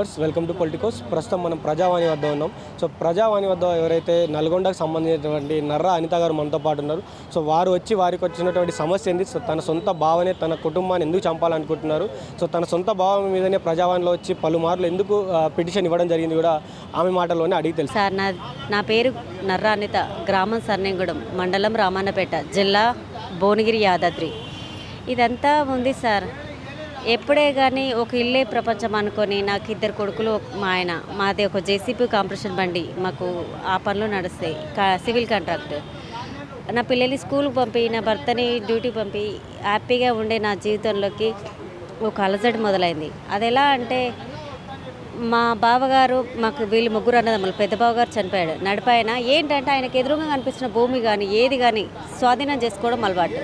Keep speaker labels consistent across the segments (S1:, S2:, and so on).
S1: Viewers welcome to Politicos. ప్రస్తుతం మనం ప్రజావాణి వద్ద ఉన్నాం. సో ప్రజావాణి వద్ద ఎవరైతే నల్గొండకు సంబంధించినటువంటి నర్ర అనిత గారు మనతో పాటు ఉన్నారు. సో వారు వచ్చి వారికి వచ్చినటువంటి సమస్య ఏంది? సో తన సొంత భావనే తన కుటుంబాన్ని ఎందుకు చంపాలనుకుంటున్నారు? సో తన సొంత భావం మీదనే ప్రజావాణిలో వచ్చి పలుమార్లు ఎందుకు పిటిషన్ ఇవ్వడం జరిగింది కూడా ఆమె మాటల్లోనే అడిగి తెలుసు.
S2: సార్ నా నా పేరు నర్ర అనిత గ్రామం సర్నేగూడెం మండలం రామన్నపేట జిల్లా భువనగిరి యాదాద్రి. ఇదంతా ఉంది సార్. ఎప్పుడే కానీ ఒక ఇల్లే ప్రపంచం అనుకొని నాకు ఇద్దరు కొడుకులు మా ఆయన. మాది ఒక జేసీపీ కాంపిటీషన్ బండి మాకు ఆ పనులు నడుస్తాయి. కా సివిల్ కాంట్రాక్ట్. నా పిల్లల్ని స్కూల్కి పంపి నా భర్తని డ్యూటీ పంపి హ్యాపీగా ఉండే నా జీవితంలోకి ఒక అలజడి మొదలైంది. అది ఎలా అంటే మా బావగారు మాకు వీళ్ళు ముగ్గురు అన్నదమ్ములు. పెద్ద బావగారు చనిపోయాడు. నడిపాయన ఏంటంటే ఆయనకు ఎదురుగా కనిపిస్తున్న భూమి కానీ ఏది కానీ స్వాధీనం చేసుకోవడం అలవాటు.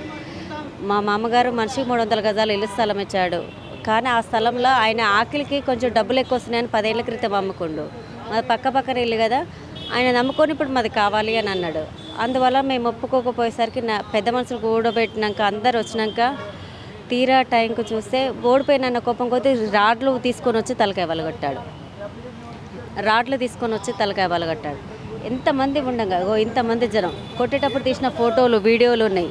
S2: మా మామగారు మనిషికి మూడు వందల గజాలు ఇల్లు స్థలం ఇచ్చాడు. కానీ ఆ స్థలంలో ఆయన ఆకలికి కొంచెం డబ్బులు ఎక్కువ వస్తున్నాయని పదేళ్ళ క్రితం అమ్ముకుండు. మాది పక్క పక్కన ఇల్లు కదా ఆయన నమ్ముకొని ఇప్పుడు మాది కావాలి అని అన్నాడు. అందువల్ల మేము ఒప్పుకోకపోయేసరికి నా పెద్ద మనుషులు కూడబెట్టినాక అందరు వచ్చినాక తీరా టైంకు చూస్తే ఓడిపోయిన కోపం కొద్దీ రాడ్లు తీసుకొని వచ్చి తలకాయ వలగొట్టాడు. రాడ్లు తీసుకొని వచ్చి తలకాయ వలగొట్టాడు. ఎంతమంది ఉండగా ఓ ఇంతమంది జనం కొట్టేటప్పుడు తీసిన ఫోటోలు వీడియోలు ఉన్నాయి.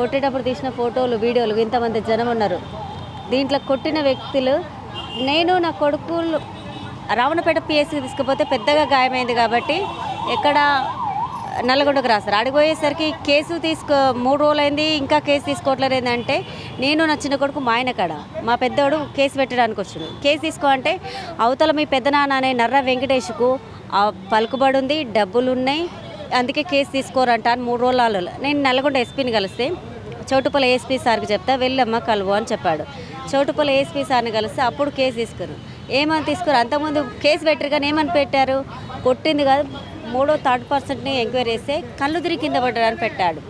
S2: కొట్టేటప్పుడు తీసిన ఫోటోలు వీడియోలు ఇంతమంది జనం ఉన్నారు. దీంట్లో కొట్టిన వ్యక్తులు నేను నా కొడుకులు రావణపేట పిఎస్కి తీసుకుపోతే పెద్దగా గాయమైంది కాబట్టి ఎక్కడ నల్లగొండకు రాస్తారు అడిగిపోయేసరికి కేసు తీసుకో మూడు రోజులైంది ఇంకా కేసు తీసుకోవట్లేదు ఏంటంటే నేను నా చిన్న కొడుకు మా ఆయన కాడ. మా పెద్దోడు కేసు పెట్టడానికి వచ్చాడు. కేసు తీసుకో అంటే అవతల మీ పెద్దనాన్న అనే నర్ర వెంకటేష్కు పలుకుబడి ఉంది డబ్బులు ఉన్నాయి అందుకే కేసు తీసుకోరంట అని మూడు రోజులు నేను నల్గొండ ఎస్పీని కలిస్తే చౌటుపల్లి ఏఎస్పీ సార్కి చెప్తా వెళ్ళమ్మ కలువు అని చెప్పాడు. చౌటుపల్లి ఏఎస్పీ సార్ని కలిస్తే అప్పుడు కేసు తీసుకురు. ఏమని తీసుకురు? అంతకుముందు కేసు పెట్టరు కానీ ఏమని పెట్టారు? కొట్టింది కాదు మూడో థర్డ్ పర్సెంట్ని ఎంక్వైరీ చేస్తే కళ్ళు తిరిగి కింద పడ్డారని పెట్టాడు.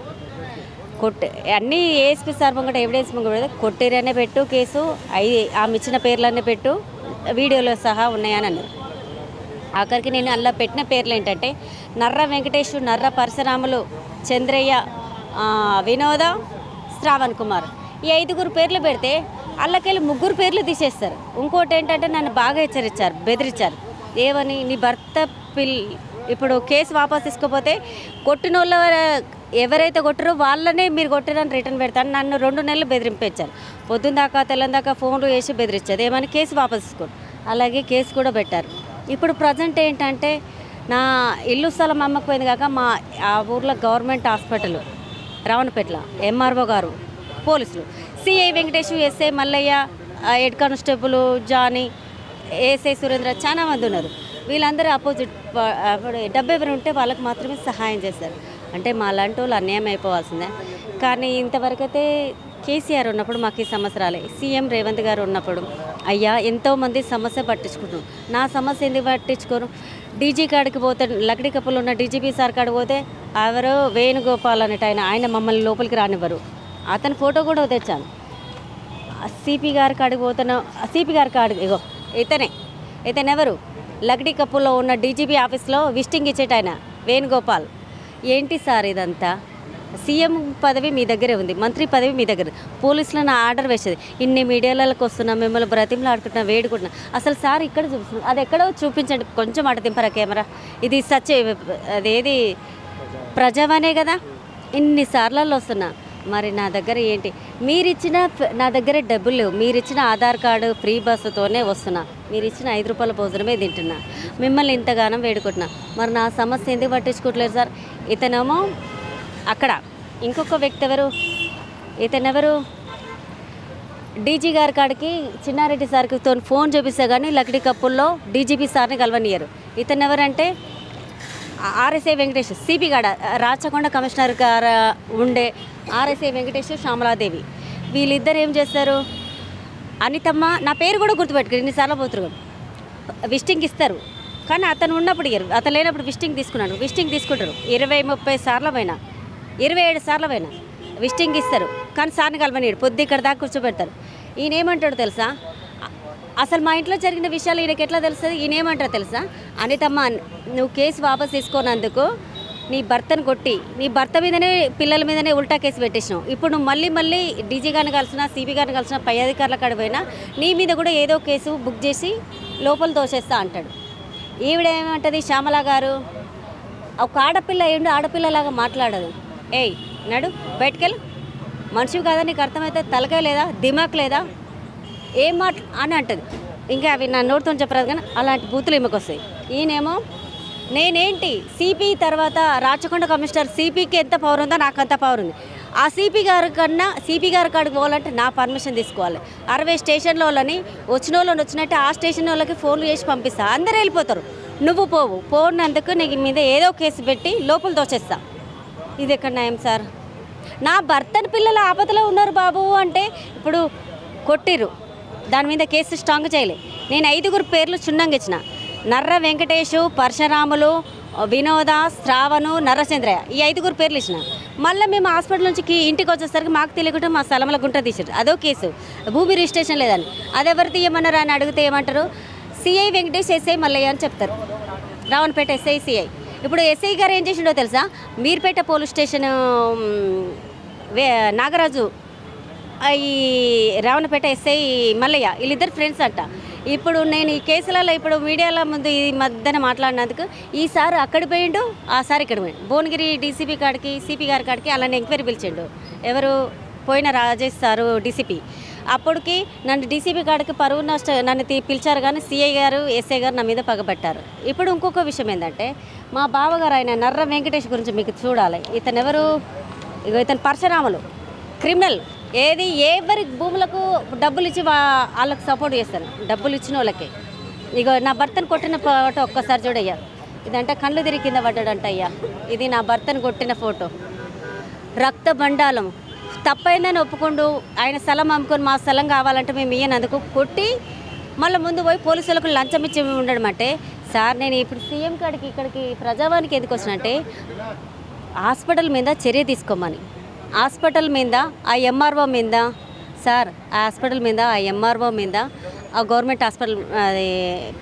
S2: కొట్టి అన్నీ ఏఎస్పీ సార్ ముంగట ఎవిడెన్స్ ముంగట కొట్టిరనే పెట్టు కేసు అయి ఆమె ఇచ్చిన పేర్లన్నీ పెట్టు వీడియోలో సహా ఉన్నాయని అన్నారు. ఆఖరికి నేను అలా పెట్టిన పేర్లు ఏంటంటే నర్ర వెంకటేష్ నర్ర పరశురాములు చంద్రయ్య వినోద శ్రావణ్ కుమార్. ఈ ఐదుగురు పేర్లు పెడితే అల్లకెళ్ళి ముగ్గురు పేర్లు తీసేస్తారు. ఇంకోటి ఏంటంటే నన్ను బాగా హెచ్చరించారు బెదిరించారు. ఏమని నీ భర్త పిల్ ఇప్పుడు కేసు వాపస్ తీసుకోపోతే కొట్టిన వాళ్ళ ఎవరైతే కొట్టారో వాళ్ళనే మీరు కొట్టిరని రిటర్న్ పెడతాను. నన్ను రెండు నెలలు బెదిరింపించారు. పొద్దున్న దాకా తెల్లని దాకా ఫోన్లు వేసి బెదిరించారు. ఏమని కేసు వాపస్ తీసుకోండి. అలాగే కేసు కూడా పెట్టారు. ఇప్పుడు ప్రజెంట్ ఏంటంటే నా ఇల్లు స్థలం అమ్మకపోయింది కాక మా ఆ ఊర్లో గవర్నమెంట్ హాస్పిటల్. రావణపేటలో ఎంఆర్ఓ గారు పోలీసులు. CI Venkatesh SI Mallaiah head constable Johnny SI Surendra చాలా మంది ఉన్నారు. వీళ్ళందరూ అపోజిట్ అప్పుడు డబ్బు ఎవరు ఉంటే వాళ్ళకి మాత్రమే సహాయం చేస్తారు. అంటే మా లాంటి వాళ్ళు అన్యాయం అయిపోవాల్సిందే. కానీ ఇంతవరకైతే కేసీఆర్ ఉన్నప్పుడు మాకు ఈ సమస్య రాలే సీఎం రేవంత్ గారు ఉన్నప్పుడు అయ్యా ఎంతోమంది సమస్య పట్టించుకుంటున్నాం నా సమస్య ఎందుకు పట్టించుకోరు? డీజీ కాడికి పోతే లకడీ కప్పులు ఉన్న డీజీపీ సార్ కాడికి పోతే ఎవరో వేణుగోపాల్ అనేట ఆయన ఆయన మమ్మల్ని లోపలికి రానివ్వరు. అతని ఫోటో కూడా తెచ్చాను. సిపి గారి కాడికి పోతున్న సిపి గారి కాడికి ఇగో ఇతనే ఇతను ఎవరు? లక్డీ కప్పులో ఉన్న డీజీపీ ఆఫీస్లో విజిటింగ్ ఇచ్చేట ఆయన వేణుగోపాల్. ఏంటి సార్ ఇదంతా? సీఎం పదవి మీ దగ్గరే ఉంది మంత్రి పదవి మీ దగ్గర పోలీసులను ఆర్డర్ వేసేది. ఇన్ని మీడియాలకు వస్తున్నా మిమ్మల్ని బ్రతిమలు ఆడుకుంటున్నా వేడుకుంటున్నా. అసలు సార్ ఇక్కడ చూపిస్తున్నా అది ఎక్కడో చూపించండి. కొంచెం అట దింపరా కెమెరా. ఇది సచ్ అదేది ప్రజావానే కదా. ఇన్ని సార్లలో వస్తున్నా. మరి నా దగ్గర ఏంటి? మీరిచ్చిన నా దగ్గర డబ్బులు లేవు. మీరిచ్చిన ఆధార్ కార్డు ఫ్రీ బస్సుతోనే వస్తున్నా. మీరు ఇచ్చిన ఐదు రూపాయల భోజనమే తింటున్నా. మిమ్మల్ని ఇంతగానం వేడుకుంటున్నా. మరి నా సమస్య ఎందుకు పట్టించుకోవట్లేదు సార్? ఇతనేమో అక్కడ. ఇంకొక వ్యక్తి ఎవరు? ఇతనెవరు డీజీ గారి కాడికి చిన్నారెడ్డి సార్కి తో ఫోన్ చూపిస్తే కానీ లక్డీ కప్పుల్లో డీజీపీ సార్ని కలవనియరు. ఇతను ఎవరంటే? ఆర్ఎస్ఐ వెంకటేష్ సిపి గాడ రాచకొండ కమిషనర్ గారు ఉండే ఆర్ఎస్ఐ వెంకటేష్ శ్యామలాదేవి. వీళ్ళిద్దరు ఏం చేస్తారు? అనితమ్మ నా పేరు కూడా గుర్తుపెట్టుకుని ఇన్నిసార్లు పోతురు విస్టింగ్ ఇస్తారు. కానీ అతను ఉన్నప్పుడు ఇయ్యరు. అతను లేనప్పుడు విజిటింగ్ తీసుకున్నాడు. విజిటింగ్ తీసుకుంటారు. ఇరవై ముప్పై సార్లు పైన ఇరవై ఏడు సార్లు పోయినా విస్టింగ్ ఇస్తారు. కానీ సార్ని కలవనీయడు. పొద్దు ఇక్కడ దాకా కూర్చోబెడతారు. ఈయన ఏమంటాడు తెలుసా? అసలు మా ఇంట్లో జరిగిన విషయాలు ఈయనకి ఎట్లా తెలుస్తుంది? ఈయన ఏమంటారు తెలుసా? అనితమ్మ నువ్వు కేసు వాపస్ తీసుకోనందుకు నీ భర్తను కొట్టి నీ భర్త మీదనే పిల్లల మీదనే ఉల్టా కేసు పెట్టేసినావు. ఇప్పుడు నువ్వు మళ్ళీ మళ్ళీ డీజీ గారిని కలిసిన సిబి గారిని కలిసిన పై అధికారుల కాడ పోయినా నీ మీద కూడా ఏదో కేసు బుక్ చేసి లోపల దోసేస్తా అంటాడు. ఈవిడేమంటది శ్యామల గారు. ఒక ఆడపిల్ల ఏండు ఆడపిల్లలాగా మాట్లాడదు. ఏయ్ నడు బయటకెళ్ళు. మనిషివి కదా నీకు అర్థమైతే తలకాయ లేదా దిమాక్ లేదా? ఏం మాట? అని అంటుంది. ఇంకా అవి నా నోటితో చెప్పరాదు కానీ అలాంటి బూతులు ఈమెకు వస్తాయి. ఈయనేమో నేనేంటి? సిపి తర్వాత రాచకొండ కమిషనర్ సిపికి ఎంత పవర్ ఉందో నాకు అంత పవర్ ఉంది. ఆ సిపి గారి కన్నా సిపి గారి కాడికి పోవాలంటే నా పర్మిషన్ తీసుకోవాలి. అరవై స్టేషన్ల వాళ్ళని వచ్చిన వాళ్ళని వచ్చినట్టు ఆ స్టేషన్ వాళ్ళకి ఫోన్లు చేసి పంపిస్తా. అందరు వెళ్ళిపోతారు. నువ్వు పోవు. పోనందుకు నీకు మీద ఏదో కేసు పెట్టి లోపల దోచేస్తా. ఇది ఎక్కడ న్యాయం సార్? నా భర్తని పిల్లలు ఆపదలో ఉన్నారు బాబు అంటే ఇప్పుడు కొట్టిర్రు. దాని మీద కేసు స్ట్రాంగ్ చేయలే. నేను ఐదుగురు పేర్లు చున్నంగా ఇచ్చిన. నర్ర వెంకటేషు పరశురాములు వినోద శ్రావణు నరచంద్రయ్య ఈ ఐదుగురు పేర్లు ఇచ్చిన. మళ్ళీ మేము హాస్పిటల్ నుంచి ఇంటికి వచ్చేసరికి మాకు తెలియకుండా మా స్థలంలో గుంట తీసారు అదో కేసు. భూమి రిజిస్ట్రేషన్ లేదని. అది ఎవరు తీయమన్నారు అని అడిగితే ఏమంటారు? సిఐ వెంకటేష్ ఎస్ఐ మల్లయ్య అని చెప్తారు. రావణపేట ఎస్ఐ సిఐ ఇప్పుడు ఎస్ఐ గారు ఏం చేసిండో తెలుసా? మీర్పేట పోలీస్ స్టేషన్ వే నాగరాజు ఈ రావణపేట ఎస్ఐ మల్లయ్య వీళ్ళిద్దరు ఫ్రెండ్స్ అంట. ఇప్పుడు నేను ఈ కేసులలో ఇప్పుడు మీడియాలో ముందు ఈ మధ్యన మాట్లాడినందుకు ఈసారి అక్కడ పోయిండు ఆ సారి ఇక్కడ పోయిండు. భువనగిరి డీసీపీ కాడికి సిపి గారి కాడికి అలానే ఎంక్వైరీ పిలిచిండు. ఎవరు? పోయిన రాజేష్ సారు డీసీపీ అప్పటికి నన్ను డీసీపీ కాడికి పరువు నష్ట నన్ను తీ- పిలిచారు కానీ సీఐ గారు ఎస్ఐ గారు నా మీద పగబట్టారు. ఇప్పుడు ఇంకొక విషయం ఏంటంటే మా బావగారు ఆయన నర్ర వెంకటేష్ గురించి మీకు చూడాలి. ఇతను ఎవరు? ఇగో ఇతను పరశురాములు. క్రిమినల్. ఏది ఎవరి భూములకు డబ్బులు ఇచ్చి వాళ్ళకి సపోర్ట్ చేస్తారు. డబ్బులు ఇచ్చిన వాళ్ళకి. ఇగో నా భర్తను కొట్టిన ఫోటో ఒక్కసారి చూడయ్యా. ఇదంటే కళ్ళు తిరిగి కింద పడ్డాడంట అయ్యా. ఇది నా భర్తను కొట్టిన ఫోటో. రక్త బండాలం తప్పైందని ఒప్పుకుండు ఆయన స్థలం అమ్ముకొని మా స్థలం కావాలంటే మేము ఇయ్యనందుకు కొట్టి మళ్ళీ ముందు పోయి పోలీసులకు లంచం ఇచ్చి ఉండడం అంటే సార్ నేను ఇప్పుడు సీఎం కాడికి ఇక్కడికి ప్రజావానికి ఎందుకు వచ్చినంటే హాస్పిటల్ మీద చర్య తీసుకోమని. హాస్పిటల్ మీద ఆ ఎంఆర్ఓ మీద సార్ ఆ హాస్పిటల్ మీద ఆ ఎంఆర్ఓ మీద ఆ గవర్నమెంట్ హాస్పిటల్ అది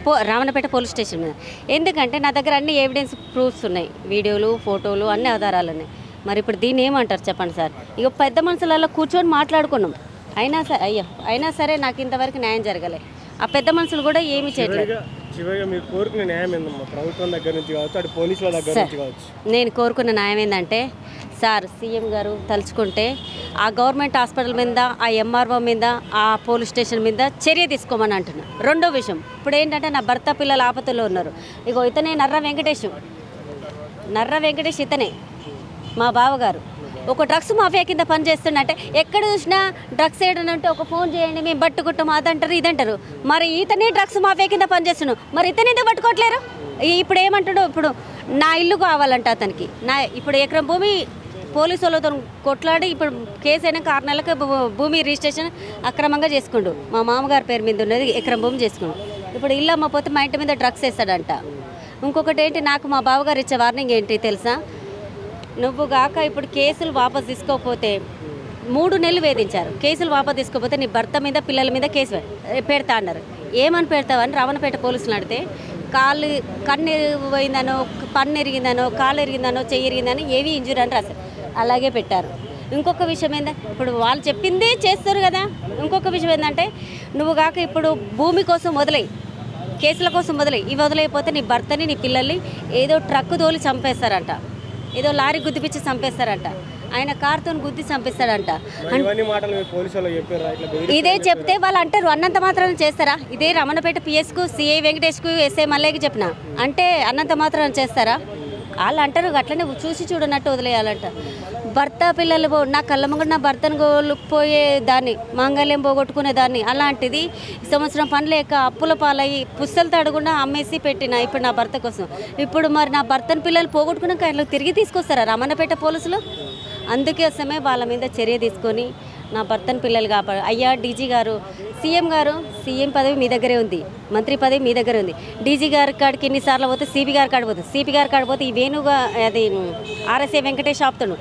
S2: పో రావణపేట పోలీస్ స్టేషన్ మీద. ఎందుకంటే నా దగ్గర అన్ని ఎవిడెన్స్ ప్రూఫ్స్ ఉన్నాయి. వీడియోలు ఫోటోలు అన్ని ఆధారాలు ఉన్నాయి. మరి ఇప్పుడు దీన్ని ఏమంటారు చెప్పండి సార్? ఇక పెద్ద మనుషులలో కూర్చొని మాట్లాడుకున్నాం. అయినా సరే అయ్యో అయినా సరే నాకు ఇంతవరకు న్యాయం జరగలే. ఆ పెద్ద మనుషులు కూడా ఏమీ చేయట్లేదు.
S1: చివరిగా చివరిగా మీరు కోరుకునే న్యాయం ఏందమ్మా? ప్రభుత్వం దగ్గర నుంచి కావచ్చు అటు పోలీసుల దగ్గర
S2: సార్.
S1: నుంచి కావచ్చు.
S2: నేను కోరుకున్న న్యాయం ఏంటంటే సార్ సీఎం గారు తలుచుకుంటే ఆ గవర్నమెంట్ హాస్పిటల్ మీద ఆ ఎంఆర్ఓ మీద ఆ పోలీస్ స్టేషన్ మీద చర్య తీసుకోమని అంటున్నా. రెండో విషయం ఇప్పుడు ఏంటంటే నా భర్త పిల్లలు ఆపత్తులో ఉన్నారు. ఇగో ఇతనే నర్ర వెంకటేష్. నర్ర వెంకటేష్ ఇతనే. మా బావగారు. ఒక డ్రగ్స్ మాఫియా కింద పనిచేస్తుండే ఎక్కడ చూసినా డ్రగ్స్ వేయడం ఒక ఫోన్ చేయండి మేము పట్టుకుంటాం అదంటారు ఇదంటారు. మరి ఇతనే డ్రగ్స్ మాఫియా కింద పనిచేస్తున్నాం మరి ఇతని ఎందుకు పట్టుకోవట్లేరు? ఇప్పుడు ఏమంటాడు ఇప్పుడు నా ఇల్లు కావాలంట అతనికి. నా ఇప్పుడు ఎకరం భూమి పోలీసు వాళ్ళతో కొట్లాడి ఇప్పుడు కేసు అయినా ఆరు నెలలకు భూమి రిజిస్ట్రేషన్ అక్రమంగా చేసుకుండు. మా మామగారి పేరు మీద ఉన్నది ఎకరం భూమి చేసుకుండు. ఇప్పుడు ఇల్లు అమ్మపోతే మా ఇంటి మీద డ్రగ్స్ వేస్తాడంట. ఇంకొకటి ఏంటి? నాకు మా బావగారు ఇచ్చే వార్నింగ్ ఏంటి తెలుసా? నువ్వు గాక ఇప్పుడు కేసులు వాపస్ తీసుకోకపోతే మూడు నెలలు వేధించారు. కేసులు వాపస్ తీసుకోకపోతే నీ భర్త మీద పిల్లల మీద కేసు పెడతా అన్నారు. ఏమని పెడతావని రావణపేట పోలీసులు అడిగితే కాళ్ళు కన్ను పోయిందనో పన్ను ఎరిగిందనో కాళ్ళు ఎరిగిందనో చెయ్యి ఎరిగిందనో ఏవి ఇంజురీ అని రాశారు. అలాగే పెట్టారు. ఇంకొక విషయం ఏంటంటే ఇప్పుడు వాళ్ళు చెప్పిందే చేస్తారు కదా. ఇంకొక విషయం ఏంటంటే నువ్వు కాక ఇప్పుడు భూమి కోసం వదిలే కేసుల కోసం వదిలే ఇవి వదిలేకపోతే నీ భర్తని నీ పిల్లల్ని ఏదో ట్రక్ తోలి చంపేస్తారంట. ఏదో లారీ గుద్దిపిచ్చి చంపేస్తారంట. ఆయన కార్తో గుద్ది చంపేస్తాడంట. ఇదే చెప్తే వాళ్ళు అంటారు అన్నంత మాత్రం చేస్తారా? ఇదే రమణపేట పిఎస్కు సిఐ వెంకటేష్కు ఎస్ఐ మల్లయ్యకి చెప్పిన. అంటే అన్నంత మాత్రం చేస్తారా? వాళ్ళు అంటారు అట్లనే చూసి చూడనట్టు వదిలేయాలంట. భర్త పిల్లలు పో- నా కళ్ళ ముంగడు నా భర్తను కోల్పోయే దాన్ని మాంగళ్యం పోగొట్టుకునే దాన్ని అలాంటిది ఈ సంవత్సరం పని లేక అప్పుల పాలయ్యి పుస్తలు తడకుండా అమ్మేసి పెట్టిన ఇప్పుడు నా భర్త కోసం. ఇప్పుడు మరి నా భర్తను పిల్లలు పోగొట్టుకున్నాక ఆయన తిరిగి తీసుకొస్తారా రమణపేట పోలీసులు? అందుకోసమే వాళ్ళ మీద చర్య తీసుకొని నా భర్తను పిల్లలు కాపాడు అయ్యా డీజీ గారు సీఎం గారు సీఎం పదవి మీ దగ్గరే ఉంది మంత్రి పదవి మీ దగ్గరే ఉంది. డీజీ గారి కాడికి ఎన్నిసార్లు పోతే సిపి గారి కాడ పోతుంది సిపి గారి కాడికి పోతే ఈ వేణుగా అది ఆర్ఎస్ఏ వెంకటేష్ ఆపుతాడు.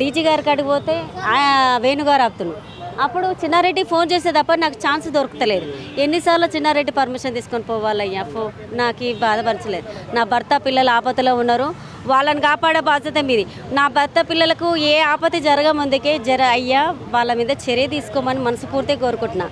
S2: డీజీ గారి కాడికి పోతే ఆ వేణుగారు ఆపుతున్నాడు అప్పుడు చిన్నారెడ్డి ఫోన్ చేసే తప్ప నాకు ఛాన్స్ దొరకలేదు ఎన్నిసార్లు చిన్నారెడ్డి పర్మిషన్ తీసుకొని పోవాలయ్యా ఫో నాకు ఈ బాధపరచలేదు నా భర్త పిల్లలు ఆపదలో ఉన్నారు. వాళ్ళని కాపాడే బాధ్యత మీది. నా భర్త పిల్లలకు ఏ ఆపత్తి జరగముందుకే జర అయ్యా వాళ్ళ మీద చర్య తీసుకోమని మనస్ఫూర్తిగా కోరుకుంటున్నా.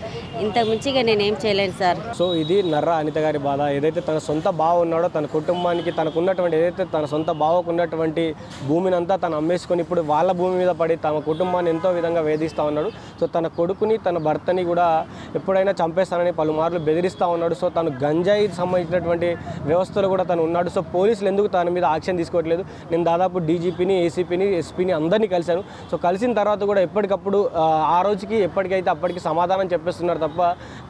S2: ఇంతకు మించిగా నేనేం చేయలేను సార్.
S1: సో ఇది నర్ర అనిత గారి బాధ. ఏదైతే తన సొంత బావ ఉన్నాడో తన కుటుంబానికి తనకున్నటువంటి ఏదైతే తన సొంత బావకు ఉన్నటువంటి భూమిని అంతా తను అమ్మేసుకొని ఇప్పుడు వాళ్ళ భూమి మీద పడి తమ కుటుంబాన్ని ఎంతో విధంగా వేధిస్తూ ఉన్నాడు. సో తన కొడుకుని తన భర్తని కూడా ఎప్పుడైనా చంపేస్తానని పలుమార్లు బెదిరిస్తూ ఉన్నాడు. సో తను గంజాయి సంబంధించినటువంటి వ్యవస్థలో కూడా తను ఉన్నాడు. సో పోలీసులు ఎందుకు తన మీద యాక్షన్ తీసుకోవట్లేదు? నేను దాదాపు డీజీపీని ఏసీపీని ఎస్పీని అందరినీ కలిశాను. సో కలిసిన తర్వాత కూడా ఎప్పటికప్పుడు ఆ రోజుకి ఎప్పటికైతే అప్పటికి సమాధానం చెప్పేస్తున్నారు తప్ప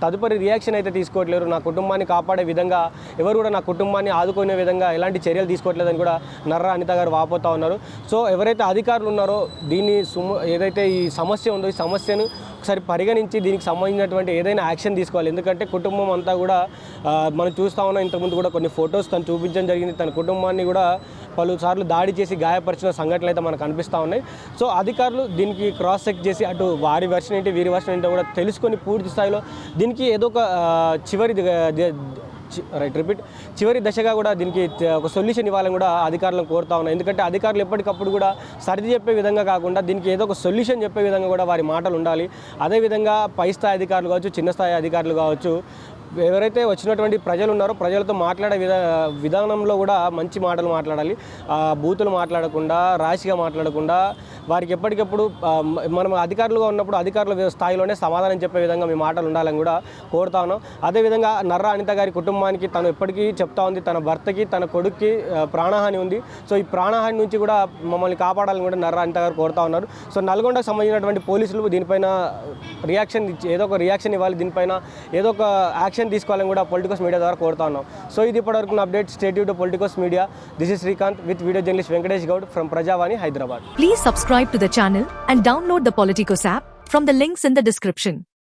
S1: తదుపరి రియాక్షన్ అయితే తీసుకోవట్లేరు. నా కుటుంబాన్ని కాపాడే విధంగా ఎవరు కూడా నా కుటుంబాన్ని ఆదుకునే విధంగా ఎలాంటి చర్యలు తీసుకోవట్లేదని కూడా నర్ర అనిత గారు వాపోతా ఉన్నారు. సో ఎవరైతే అధికారులు ఉన్నారో దీన్ని సుమ ఏదైతే ఈ సమస్య ఉందో ఈ సమస్యను ఒకసారి పరిగణించి దీనికి సంబంధించినటువంటి ఏదైనా యాక్షన్ తీసుకోవాలి. ఎందుకంటే కుటుంబం అంతా కూడా మనం చూస్తా ఉన్నాం ఇంతకుముందు కూడా కొన్ని ఫొటోస్ తను చూపించడం జరిగింది. తన కుటుంబాన్ని కూడా పలుసార్లు దాడి చేసి గాయపరిచిన సంఘటనలు అయితే మనకు కనిపిస్తూ ఉన్నాయి. సో అధికారులు దీనికి క్రాస్ చెక్ చేసి అటు వారి వర్షన్ ఏంటి వీరి వర్షన్ ఏంటో కూడా తెలుసుకొని పూర్తి స్థాయిలో దీనికి ఏదో ఒక చివరి రైట్ రిపీట్. చివరి దశగా కూడా దీనికి ఒక సొల్యూషన్ ఇవ్వాలని కూడా అధికారులను కోరుతా ఉన్నాయి ఎందుకంటే అధికారులు ఎప్పటికప్పుడు కూడా సర్ది చెప్పే విధంగా కాకుండా దీనికి ఏదో ఒక సొల్యూషన్ చెప్పే విధంగా కూడా వారి మాటలు ఉండాలి. అదేవిధంగా పై స్థాయి అధికారులు కావచ్చు చిన్న స్థాయి అధికారులు కావచ్చు ఎవరైతే వచ్చినటువంటి ప్రజలు ఉన్నారో ప్రజలతో మాట్లాడే విధా విధానంలో కూడా మంచి మాటలు మాట్లాడాలి. బూతులు మాట్లాడకుండా రాశిగా మాట్లాడకుండా వారికి ఎప్పటికప్పుడు మనం అధికారులుగా ఉన్నప్పుడు అధికారుల స్థాయిలోనే సమాధానం చెప్పే విధంగా మీ మాటలు ఉండాలని కూడా కోరుతా ఉన్నాం. అదేవిధంగా నర్ర అనిత గారి కుటుంబానికి తను ఎప్పటికీ చెప్తా ఉంది. తన భర్తకి తన కొడుక్కి ప్రాణహాని ఉంది. సో ఈ ప్రాణహాని నుంచి కూడా మమ్మల్ని కాపాడాలని కూడా నర్ర అనిత గారు కోరుతా ఉన్నారు. సో నల్గొండకు సంబంధించినటువంటి పోలీసులు దీనిపైన రియాక్షన్ ఏదో ఒక రియాక్షన్ ఇవ్వాలి. దీనిపైన ఏదో ఒక యాక్షన్ తీసుకోవాలని కూడా పొలిటికల్స్ మీడియా ద్వారా కోరుతా ఉన్నాం. సో ఇది ఇప్పటివరకు update. State to politicals media. This is Srikanth with video journalist Venkatesh Goud from Prajavani Hyderabad
S3: please subscribe to the channel and download the Politicos app from the links in the description